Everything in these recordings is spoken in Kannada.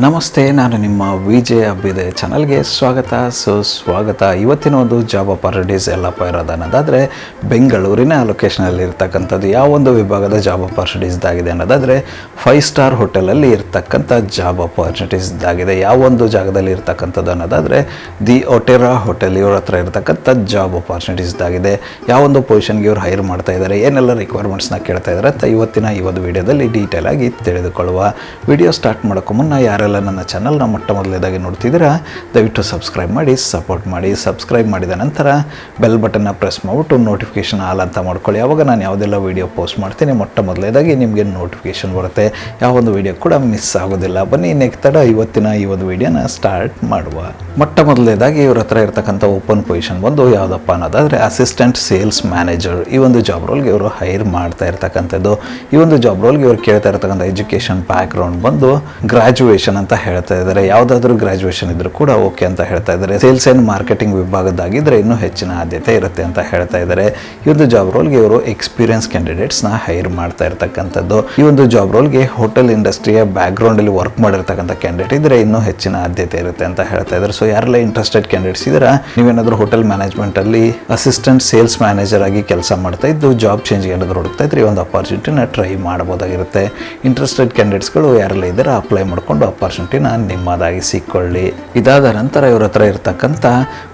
ನಮಸ್ತೆ, ನಾನು ನಿಮ್ಮ ವಿಜಯ್ ಅಬ್ಬಿದೆ. ಚಾನಲ್ಗೆ ಸ್ವಾಗತ. ಸುಸ್ವಾಗತ ಇವತ್ತಿನ ಒಂದು ಜಾಬ್ ಅಪಾರ್ಚುನಿಟೀಸ್ ಎಲ್ಲಪ್ಪ ಇರೋದು ಅನ್ನೋದಾದರೆ, ಬೆಂಗಳೂರಿನ ಲೊಕೇಶನಲ್ಲಿ ಇರ್ತಕ್ಕಂಥದ್ದು ಯಾವ ಒಂದು ವಿಭಾಗದ ಜಾಬ್ ಅಪಾರ್ಚುನಿಟೀಸ್ದಾಗಿದೆ ಅನ್ನೋದಾದರೆ ಫೈವ್ ಸ್ಟಾರ್ ಹೋಟೆಲಲ್ಲಿ ಇರ್ತಕ್ಕಂಥ ಜಾಬ್ ಅಪಾರ್ಚುನಿಟೀಸ್ದಾಗಿದೆ ಯಾವ ಒಂದು ಜಾಗದಲ್ಲಿ ಇರ್ತಕ್ಕಂಥದ್ದು ಅನ್ನೋದಾದರೆ ದಿ ಒಟೆರಾ ಹೋಟೆಲ್ ಇವ್ರ ಹತ್ರ ಇರ್ತಕ್ಕಂಥ ಜಾಬ್ ಅಪಾರ್ಚುನಿಟೀಸ್ದಾಗಿದೆ ಯಾವ ಒಂದು ಪೊಸಿಷನ್ಗೆ ಇವ್ರು ಹೈರ್ ಮಾಡ್ತಾ ಇದ್ದಾರೆ ಏನೆಲ್ಲ ರಿಕ್ವೈರ್ಮೆಂಟ್ಸ್ನ ಕೇಳ್ತಾ ಇದ್ದಾರೆ ಅಂತ ಇವತ್ತಿನ ಈ ಒಂದು ವಿಡಿಯೋದಲ್ಲಿ ಡೀಟೇಲ್ ಆಗಿ ತಿಳಿದುಕೊಳ್ಳುವ. ವಿಡಿಯೋ ಸ್ಟಾರ್ಟ್ ಮಾಡೋಕ್ಕೂ ಮುನ್ನ ಯಾರೆಲ್ಲ ನನ್ನ ಚಾನಲ್ನ ಮೊಟ್ಟ ಮೊದಲೇದಾಗಿ ನೋಡ್ತಿದ್ದೀರಾ, ದಯವಿಟ್ಟು ಸಬ್ಸ್ಕ್ರೈಬ್ ಮಾಡಿ ಸಪೋರ್ಟ್ ಮಾಡಿ ಸಬ್ಸ್ಕ್ರೈಬ್ ಮಾಡಿದ ನಂತರ ಬೆಲ್ ಬಟನ್ನ ಪ್ರೆಸ್ ಮಾಡಿಬಿಟ್ಟು ನೋಟಿಫಿಕೇಷನ್ ಆಲ್ ಅಂತ ಮಾಡ್ಕೊಳ್ಳಿ. ಯಾವಾಗ ನಾನು ಯಾವುದೆಲ್ಲ ವೀಡಿಯೋ ಪೋಸ್ಟ್ ಮಾಡ್ತೀನಿ ಮೊಟ್ಟ ಮೊದಲನೇದಾಗಿ ನಿಮಗೆ ನೋಟಿಫಿಕೇಷನ್ ಬರುತ್ತೆ. ಯಾವ ಒಂದು ವೀಡಿಯೋ ಕೂಡ ಮಿಸ್ ಆಗೋದಿಲ್ಲ. ಬನ್ನಿ ನೆಕ್ಸ್ಟ್ ತಡ ಇವತ್ತಿನ ಈ ಒಂದು ವೀಡಿಯೋನ ಸ್ಟಾರ್ಟ್ ಮಾಡುವ. ಮೊಟ್ಟ ಮೊದಲನೇದಾಗಿ ಇವ್ರ ಹತ್ರ ಇರ್ತಕ್ಕಂಥ ಓಪನ್ ಪೊಸಿಷನ್ ಬಂದು ಯಾವುದಪ್ಪ ಅನ್ನೋದಾದರೆ ಅಸಿಸ್ಟೆಂಟ್ ಸೇಲ್ಸ್ ಮ್ಯಾನೇಜರ್ ಈ ಒಂದು ಜಾಬ್ ರೋಲ್ಗೆ ಇವರು ಹೈರ್ ಮಾಡ್ತಾ ಇರ್ತಕ್ಕಂಥದ್ದು. ಈ ಒಂದು ಜಾಬ್ ರೋಲ್ಗೆ ಇವರು ಕೇಳ್ತಾ ಇರ್ತಕ್ಕಂಥ ಎಜುಕೇಷನ್ ಬ್ಯಾಕ್ಗ್ರೌಂಡ್ ಬಂದು ಗ್ರಾಜುಯೇಷನ್ ಅಂತ ಹೇಳ್ತಾ ಇದ್ದಾರೆ. ಯಾವುದಾದ್ರೂ ಗ್ರಾಜುಯೇಷನ್ ಇದ್ರೂ ಕೂಡ ಓಕೆ ಅಂತ ಹೇಳ್ತಾ ಇದ್ದಾರೆ. ಸೇಲ್ಸ್ ಆ್ಯಂಡ್ ಮಾರ್ಕೆಟಿಂಗ್ ವಿಭಾಗದಾಗಿದ್ದರೆ ಇನ್ನೂ ಹೆಚ್ಚಿನ ಆದ್ಯತೆ ಇರುತ್ತೆ ಅಂತ ಹೇಳ್ತಾ ಇದ್ದಾರೆ. ಈ ಒಂದು ಜಾಬ್ ರೋಲ್ಗೆ ಇವರು ಎಕ್ಸ್ಪೀರಿಯನ್ಸ್ ಕ್ಯಾಂಡಿಡೇಟ್ಸ್ನ ಹೈರ್ ಮಾಡ್ತಾ ಇರ್ತಕ್ಕಂಥದ್ದು. ಈ ಒಂದು ಜಾಬ್ ರೋಲ್ಗೆ ಹೋಟೆಲ್ ಇಂಡಸ್ಟ್ರಿಯ ಬ್ಯಾಕ್ಗ್ರೌಂಡಲ್ಲಿ ವರ್ಕ್ ಮಾಡಿರ್ತಕ್ಕಂಥ ಕ್ಯಾಂಡಿಡೇಟ್ ಇದ್ದರೆ ಇನ್ನೂ ಹೆಚ್ಚಿನ ಆದ್ಯತೆ ಇರುತ್ತೆ ಅಂತ ಹೇಳ್ತಾ ಇದ್ದಾರೆ. ಸೊ ಯಾರೆಲ್ಲ ಇಂಟ್ರೆಸ್ಟೆಡ್ ಕ್ಯಾಂಡಿಡೇಟ್ಸ್ ಇದ್ದೀರಾ? ನೀವೇನಾದರೂ ಹೋಟೆಲ್ ಮ್ಯಾನೇಜ್ಮೆಂಟಲ್ಲಿ ಅಸಿಸ್ಟೆಂಟ್ ಸೇಲ್ಸ್ ಮ್ಯಾನೇಜರ್ ಆಗಿ ಕೆಲಸ ಮಾಡ್ತಾ ಇದ್ದು ಜಾಬ್ ಚೇಂಜ್ ಏನಾದರೂ ಹುಡುಕ್ತಾ ಇದ್ರೆ ಈ ಒಂದು ಅಪಾರ್ಚುನಿಟಿನ ಟ್ರೈ ಮಾಡ್ಬೋದಾಗಿರುತ್ತೆ ಇಂಟ್ರೆಸ್ಟೆಡ್ ಕ್ಯಾಂಡಿಡೇಟ್ಸ್ಗಳು ಯಾರೆಲ್ಲ ಇದ್ದಾರೆ ಅಪ್ಲೈ ಮಾಡಿಕೊಂಡು ಅಪಾರ್ಚುನಿಟಿನ ನಿಮ್ಮದಾಗಿ ಸಿಕ್ಕೊಳ್ಳಿ ಇದಾದ ನಂತರ ಇವ್ರ ಹತ್ರ ಇರ್ತಕ್ಕಂಥ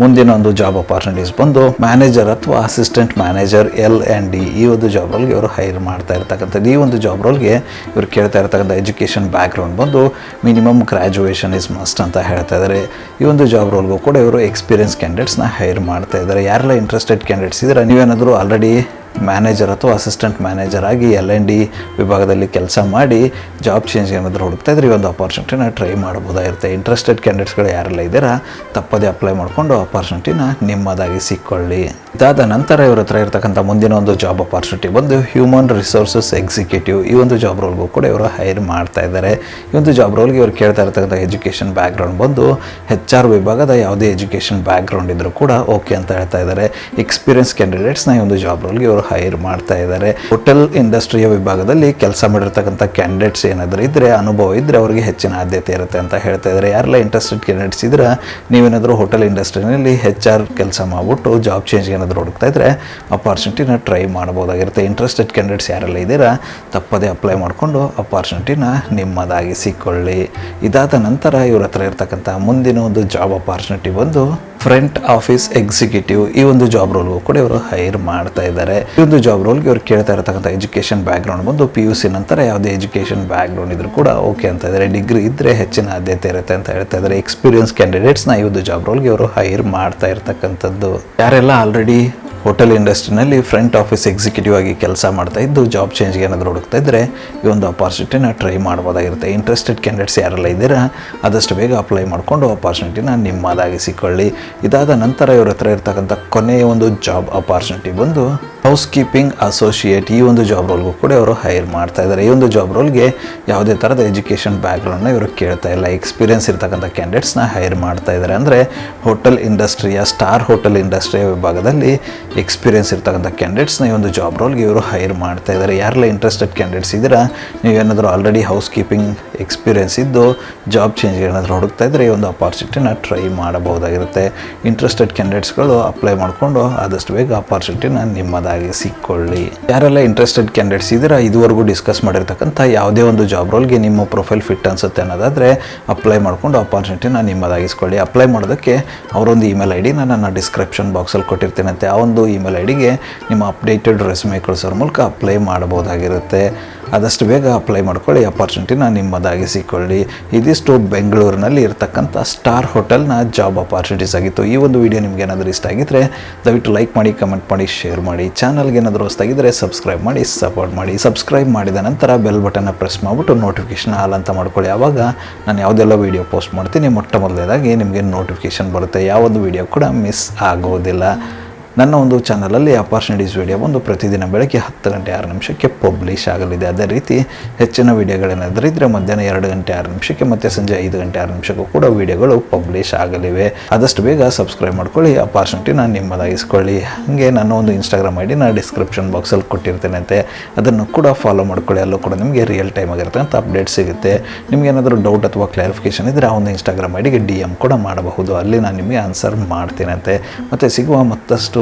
ಮುಂದಿನ ಒಂದು ಜಾಬ್ ಅಪಾರ್ಚುನಿಟೀಸ್ ಬಂದು ಮ್ಯಾನೇಜರ್ ಅಥವಾ assistant manager L and D ಈ ಒಂದು ಜಾಬ್ ರೋಲ್ಗೆ ಇವರು ಹೈರ್ ಮಾಡ್ತಾ ಇರ್ತಕ್ಕಂಥದ್ದು. ಈ ಒಂದು ಜಾಬ್ ರೋಲ್ಗೆ ಇವರು ಕೇಳ್ತಾ ಇರ್ತಕ್ಕಂಥ ಎಜುಕೇಷನ್ ಬ್ಯಾಕ್ಗ್ರೌಂಡ್ ಬಂದು ಮಿನಿಮಮ್ ಗ್ರ್ಯಾಜುಯೇಷನ್ ಇಸ್ ಮಸ್ಟ್ ಅಂತ ಹೇಳ್ತಾ ಇದ್ದಾರೆ ಈ ಒಂದು ಜಾಬ್ ರೋಲ್ಗೂ ಕೂಡ ಇವರು ಎಕ್ಸ್ಪೀರಿಯನ್ಸ್ ಕ್ಯಾಂಡಿಡೇಟ್ಸ್ನ ಹೈರ್ ಮಾಡ್ತಾ ಇದ್ದಾರೆ ಯಾರೆಲ್ಲ ಇಂಟ್ರೆಸ್ಟೆಡ್ ಕ್ಯಾಂಡಿಡೇಟ್ಸ್ ಇದ್ದಾರೆ? ನೀವೇನಾದರೂ ಆಲ್ರೆಡಿ ಮ್ಯಾನೇಜರ್ ಅಥವಾ ಅಸಿಸ್ಟೆಂಟ್ ಮ್ಯಾನೇಜರ್ ಆಗಿ ಎಲ್ ಎನ್ ಡಿ ವಿಭಾಗದಲ್ಲಿ ಕೆಲಸ ಮಾಡಿ ಜಾಬ್ ಚೇಂಜ್ ಏನಾದರೂ ಹುಡುಕ್ತಾ ಇದ್ರೆ ಈ ಒಂದು ಅಪಾರ್ಚುನಿಟಿನ ಟ್ರೈ ಮಾಡ್ಬೋದಾಗಿರುತ್ತೆ ಇಂಟ್ರೆಸ್ಟೆಡ್ ಕ್ಯಾಂಡಿಡೇಟ್ಸ್ಗಳು ಯಾರೆಲ್ಲ ಇದ್ದೀರಾ, ತಪ್ಪದೇ ಅಪ್ಲೈ ಮಾಡಿಕೊಂಡು ಅಪರ್ಚುನಿಟಿನ ನಿಮ್ಮದಾಗಿ ಸಿಕ್ಕೊಳ್ಳಿ. ಇದಾದ ನಂತರ ಇವ್ರ ಹತ್ರ ಇರ್ತಕ್ಕಂಥ ಮುಂದಿನ ಒಂದು ಜಾಬ್ ಅಪಾರ್ಚುನಿಟಿ ಬಂದು ಹ್ಯೂಮನ್ ರಿಸೋರ್ಸಸ್ ಎಕ್ಸಿಕ್ಯೂಟಿವ್ ಈ ಒಂದು ಜಾಬ್ ರೋಲ್ಗೂ ಕೂಡ ಇವರು ಹೈರ್ ಮಾಡ್ತಾ ಇದ್ದಾರೆ. ಈ ಒಂದು ಜಾಬ್ ರೋಲ್ಗೆ ಇವರು ಕೇಳ್ತಾ ಇರ್ತಕ್ಕಂಥ ಎಜುಕೇಷನ್ ಬ್ಯಾಕ್ಗ್ರೌಂಡ್ ಬಂದು ಹೆಚ್ ಆರ್ ವಿಭಾಗದ ಯಾವುದೇ ಎಜುಕೇಷನ್ ಬ್ಯಾಕ್ಗ್ರೌಂಡ್ ಇದ್ರೂ ಕೂಡ ಓಕೆ ಅಂತ ಹೇಳ್ತಾ ಇದ್ದಾರೆ. ಎಕ್ಸ್ಪೀರಿಯನ್ಸ್ ಕ್ಯಾಂಡಿಡೇಟ್ಸ್ನ ಈ ಒಂದು ಜಾಬ್ ರೋಲ್ಗೆ ಇವರು ಹೈರ್ ಮಾಡ್ತಾ ಇದ್ದಾರೆ. ಹೋಟೆಲ್ ಇಂಡಸ್ಟ್ರಿಯ ವಿಭಾಗದಲ್ಲಿ ಕೆಲಸ ಮಾಡಿರ್ತಕ್ಕಂಥ ಕ್ಯಾಂಡಿಡೇಟ್ಸ್ ಏನಾದರೂ ಇದ್ದರೆ ಅನುಭವ ಇದ್ದರೆ ಅವರಿಗೆ ಹೆಚ್ಚಿನ ಆದ್ಯತೆ ಇರುತ್ತೆ ಅಂತ ಹೇಳ್ತಾ ಇದ್ದಾರೆ. ಯಾರೆಲ್ಲ ಇಂಟ್ರೆಸ್ಟೆಡ್ ಕ್ಯಾಂಡಿಡೇಟ್ಸ್ ಇದ್ರೆ, ನೀವೇನಾದರೂ ಹೋಟೆಲ್ ಇಂಡಸ್ಟ್ರಿನಲ್ಲಿ ಹೆಚ್ ಆರ್ ಕೆಲಸ ಮಾಡಿಬಿಟ್ಟು ಜಾಬ್ ಚೇಂಜ್ ಏನಾದರೂ ಹುಡುಕ್ತಾ ಇದ್ದರೆ ಅಪಾರ್ಚುನಿಟಿನ ಟ್ರೈ ಮಾಡ್ಬೋದಾಗಿರುತ್ತೆ ಇಂಟ್ರೆಸ್ಟೆಡ್ ಕ್ಯಾಂಡಿಡೇಟ್ಸ್ ಯಾರೆಲ್ಲ ಇದ್ದೀರಾ, ತಪ್ಪದೇ ಅಪ್ಲೈ ಮಾಡಿಕೊಂಡು ಅಪಾರ್ಚುನಿಟಿನ ನಿಮ್ಮದಾಗಿ ಸಿಕ್ಕೊಳ್ಳಿ ಇದಾದ ನಂತರ ಇವ್ರ ಹತ್ರ ಇರ್ತಕ್ಕಂಥ ಮುಂದಿನ ಒಂದು ಜಾಬ್ ಅಪಾರ್ಚುನಿಟಿ ಬಂದು ಫ್ರಂಟ್ ಆಫೀಸ್ ಎಕ್ಸಿಕ್ಯೂಟಿವ್ ಈ ಒಂದು ಜಾಬ್ ರೋಲ್ಗೂ ಕೂಡ ಇವರು ಹೈರ್ ಮಾಡ್ತಾ ಇದ್ದಾರೆ. ಈ ಒಂದು ಜಾಬ್ ರೋಲ್ಗೆ ಇವರು ಕೇಳ್ತಾ ಇರತಕ್ಕಂಥ ಎಜುಕೇಷನ್ ಬ್ಯಾಕ್ಗ್ರೌಂಡ್ ಬಂದು ಪಿ ಯು ಸಿ ನಂತರ ಯಾವುದೇ ಎಜುಕೇಷನ್ ಬ್ಯಾಕ್ಗ್ರೌಂಡ್ ಇದ್ರೂ ಕೂಡ ಓಕೆ ಅಂತ ಇದ್ದಾರೆ ಡಿಗ್ರಿ ಇದ್ದರೆ ಹೆಚ್ಚಿನ ಆದ್ಯತೆ ಇರುತ್ತೆ ಅಂತ ಹೇಳ್ತಾ ಇದ್ದಾರೆ ಎಕ್ಸ್ಪೀರಿಯನ್ಸ್ ಕ್ಯಾಂಡಿಡೇಟ್ಸ್ನ ಈ ಒಂದು ಜಾಬ್ ರೋಲ್ಗೆ ಇವರು ಹೈರ್ ಮಾಡ್ತಾ ಇರತಕ್ಕಂಥದ್ದು. ಯಾರೆಲ್ಲ ಆಲ್ರೆಡಿ ಹೋಟೆಲ್ ಇಂಡಸ್ಟ್ರಿನಲ್ಲಿ ಫ್ರಂಟ್ ಆಫೀಸ್ ಎಕ್ಸಿಕ್ಯೂಟಿವ್ ಆಗಿ ಕೆಲಸ ಮಾಡ್ತಾ ಇದ್ದು ಜಾಬ್ ಚೇಂಜ್ಗೆ ಏನಾದರೂ ಹುಡುಕ್ತಾ ಇದ್ದರೆ ಈ ಒಂದು ಅಪಾರ್ಚುನಿಟಿನ ಟ್ರೈ ಮಾಡ್ಬೋದಾಗಿರುತ್ತೆ. ಇಂಟ್ರೆಸ್ಟೆಡ್ ಕ್ಯಾಂಡಿಡೇಟ್ಸ್ ಯಾರೆಲ್ಲ ಇದ್ದೀರಾ, ಆದಷ್ಟು ಬೇಗ ಅಪ್ಲೈ ಮಾಡಿಕೊಂಡು ಅಪಾರ್ಚುನಿಟಿನ ನಿಮ್ಮದಾಗಿ ಸಿಕ್ಕೊಳ್ಳಿ ಇದಾದ ನಂತರ ಇವ್ರ ಹತ್ರ ಇರ್ತಕ್ಕಂಥ ಕೊನೆಯ ಒಂದು ಜಾಬ್ ಅಪಾರ್ಚುನಿಟಿ ಬಂದು ಹೌಸ್ ಕೀಪಿಂಗ್ ಅಸೋಸಿಯೇಟ್ ಈ ಒಂದು ಜಾಬ್ ರೋಲ್ಗೂ ಕೂಡ ಇವರು ಹೈರ್ ಮಾಡ್ತಾ ಇದ್ದಾರೆ ಈ ಒಂದು ಜಾಬ್ ರೋಲ್ಗೆ ಯಾವುದೇ ಥರದ ಎಜುಕೇಷನ್ ಬ್ಯಾಕ್ಗ್ರೌಂಡ್ನ ಇವರು ಕೇಳ್ತಾ ಇಲ್ಲ. ಎಕ್ಸ್ಪೀರಿಯನ್ಸ್ ಇರ್ತಕ್ಕಂಥ ಕ್ಯಾಂಡಿಡೇಟ್ಸ್ನ ಹೈರ್ ಮಾಡ್ತಾ ಇದ್ದಾರೆ ಅಂದರೆ ಹೋಟೆಲ್ ಇಂಡಸ್ಟ್ರಿಯ ಸ್ಟಾರ್ ಹೋಟೆಲ್ ಇಂಡಸ್ಟ್ರಿಯ ವಿಭಾಗದಲ್ಲಿ ಎಕ್ಸ್ಪೀರಿಯನ್ಸ್ ಇರ್ತಕ್ಕಂಥ ಕ್ಯಾಂಡಿಡೇಟ್ಸ್ನ ಈ ಒಂದು ಜಾಬ್ ರೋಲ್ಗೆ ಇವರು ಹೈರ್ ಮಾಡ್ತಾ ಇದ್ದಾರೆ ಯಾರೆಲ್ಲ ಇಂಟ್ರೆಸ್ಟೆಡ್ ಕ್ಯಾಂಡಿಡೇಟ್ಸ್ ಇದ್ದೀರಾ ನೀವೇನಾದರೂ ಆಲ್ರೆಡಿ ಹೌಸ್ ಕೀಪಿಂಗ್ ಎಕ್ಸ್ಪೀರಿಯನ್ಸ್ ಇದ್ದು ಜಾಬ್ ಚೇಂಜ್ ಏನಾದರೂ ಹುಡುಕ್ತಾ ಇದ್ದರೆ ಈ ಒಂದು ಅಪಾರ್ಚುನಿಟಿನ ಟ್ರೈ ಮಾಡಬಹುದಾಗಿರುತ್ತೆ. ಇಂಟ್ರೆಸ್ಟೆಡ್ ಕ್ಯಾಂಡಿಡೇಟ್ಸ್ಗಳು ಅಪ್ಲೈ ಮಾಡಿಕೊಂಡು ಆದಷ್ಟು ಬೇಗ ಅಪಾರ್ಚುನಿಟಿನ ನಿಮ್ಮದಾಗಿ ಸಿಕ್ಕೊಳ್ಳಿ. ಯಾರೆಲ್ಲ ಇಂಟ್ರೆಸ್ಟೆಡ್ ಕ್ಯಾಂಡಿಡೇಟ್ಸ್ ಇದ್ದೀರಾ, ಇದುವರೆಗೂ ಡಿಸ್ಕಸ್ ಮಾಡಿರ್ತಕ್ಕಂಥ ಯಾವುದೇ ಒಂದು ಜಾಬ್ ರೋಲ್ಗೆ ನಿಮ್ಮ ಪ್ರೊಫೈಲ್ ಫಿಟ್ ಅನ್ಸುತ್ತೆ ಅನ್ನೋದಾದರೆ ಅಪ್ಲೈ ಮಾಡಿಕೊಂಡು ಅಪಾರ್ಚುನಿಟಿನ ನಿಮ್ಮದಾಗಿಸ್ಕೊಳ್ಳಿ. ಅಪ್ಲೈ ಮಾಡೋದಕ್ಕೆ ಅವರೊಂದು ಇಮೇಲ್ ಐ ಡಿನ ನನ್ನ ಡಿಸ್ಕ್ರಿಪ್ಷನ್ ಬಾಕ್ಸಲ್ಲಿ ಕೊಟ್ಟಿರ್ತೀನಂತೆ ಆ ಒಂದು ಇಮೇಲ್ ಐ ಡಿಗೆ ನಿಮ್ಮ ಅಪ್ಡೇಟೆಡ್ ರೆಸ್ಯೂಮೆ ಕಳಿಸೋರ ಮೂಲಕ ಅಪ್ಲೈ ಮಾಡಬಹುದಾಗಿರುತ್ತೆ. ಆದಷ್ಟು ಬೇಗ ಅಪ್ಲೈ ಮಾಡ್ಕೊಳ್ಳಿ ಅಪಾರ್ಚುನಿಟಿನ ನಿಮ್ಮದಾಗಿ ಸಿಕ್ಕೊಳ್ಳಿ. ಇದಿಷ್ಟು ಬೆಂಗಳೂರಿನಲ್ಲಿ ಇರತಕ್ಕಂಥ ಸ್ಟಾರ್ ಹೋಟೆಲ್ನ ಜಾಬ್ ಅಪಾರ್ಚುನಿಟೀಸ್ ಆಗಿತ್ತು. ಈ ಒಂದು ವಿಡಿಯೋ ನಿಮ್ಗೆ ಏನಾದರೂ ಇಷ್ಟ ಆಗಿದ್ದರೆ ದಯವಿಟ್ಟು ಲೈಕ್ ಮಾಡಿ ಕಮೆಂಟ್ ಮಾಡಿ ಶೇರ್ ಮಾಡಿ. ಚಾನಲ್ಗೆ ಏನಾದರೂ ಹೊಸ್ತಾಗಿದ್ದರೆ ಸಬ್ಸ್ಕ್ರೈಬ್ ಮಾಡಿ ಸಪೋರ್ಟ್ ಮಾಡಿ. ಸಬ್ಸ್ಕ್ರೈಬ್ ಮಾಡಿದ ನಂತರ ಬೆಲ್ ಬಟನ್ನ ಪ್ರೆಸ್ ಮಾಡಿಬಿಟ್ಟು ನೋಟಿಫಿಕೇಷನ್ ಆಲ್ ಅಂತ ಮಾಡ್ಕೊಳ್ಳಿ. ಆವಾಗ ನಾನು ಯಾವುದೆಲ್ಲ ವೀಡಿಯೋ ಪೋಸ್ಟ್ ಮಾಡ್ತೀನಿ, ಮೊಟ್ಟ ಮೊದಲನೇದಾಗಿ ನಿಮಗೆ ನೋಟಿಫಿಕೇಷನ್ ಬರುತ್ತೆ. ಯಾವೊಂದು ವೀಡಿಯೋ ಕೂಡ ಮಿಸ್ ಆಗೋದಿಲ್ಲ. ನನ್ನ ಒಂದು ಚಾನಲಲ್ಲಿ ಅಪಾರ್ಚುನಿಟೀಸ್ ವಿಡಿಯೋ ಒಂದು ಪ್ರತಿದಿನ ಬೆಳಗ್ಗೆ ಹತ್ತು ಗಂಟೆ ಆರು ನಿಮಿಷಕ್ಕೆ ಪಬ್ಲಿಷ್ ಆಗಲಿದೆ. ಅದೇ ರೀತಿ ಹೆಚ್ಚಿನ ವಿಡಿಯೋಗಳೇನಾದರೂ ಇದ್ದರೆ ಮಧ್ಯಾಹ್ನ ಎರಡು ಗಂಟೆ ಆರು ನಿಮಿಷಕ್ಕೆ ಮತ್ತು ಸಂಜೆ ಐದು ಗಂಟೆ ಆರು ನಿಮಿಷಕ್ಕೂ ಕೂಡ ವಿಡಿಯೋಗಳು ಪಬ್ಲಿಷ್ ಆಗಲಿವೆ. ಆದಷ್ಟು ಬೇಗ ಸಬ್ಸ್ಕ್ರೈಬ್ ಮಾಡ್ಕೊಳ್ಳಿ ಅಪಾರ್ಚುನಿಟಿನ ನಿಮ್ಮದಾಗಿಸ್ಕೊಳ್ಳಿ. ಹಾಗೆ ನನ್ನ ಒಂದು ಇನ್ಸ್ಟಾಗ್ರಾಮ್ ಐ ಡಿನ ಡಿಸ್ಕ್ರಿಪ್ಷನ್ ಬಾಕ್ಸಲ್ಲಿ ಕೊಟ್ಟಿರ್ತೇನೆ ಅಂತೆ. ಅದನ್ನು ಕೂಡ ಫಾಲೋ ಮಾಡ್ಕೊಳ್ಳಿ, ಅಲ್ಲೂ ಕೂಡ ನಿಮಗೆ ರಿಯಲ್ ಟೈಮ್ ಆಗಿರ್ತಕ್ಕಂಥ ಅಪ್ಡೇಟ್ ಸಿಗುತ್ತೆ. ನಿಮ್ಗೆ ಏನಾದರೂ ಡೌಟ್ ಅಥವಾ ಕ್ಲಾರಿಫಿಕೇಷನ್ ಇದ್ದರೆ ಆ ಒಂದು ಇನ್ಸ್ಟಾಗ್ರಾಮ್ ಐ ಡಿಗೆ ಡಿ ಎಂ ಕೂಡ ಮಾಡಬಹುದು. ಅಲ್ಲಿ ನಾನು ನಿಮಗೆ ಆನ್ಸರ್ ಮಾಡ್ತೀನಂತೆ ಮತ್ತು ಸಿಗುವ ಮತ್ತಷ್ಟು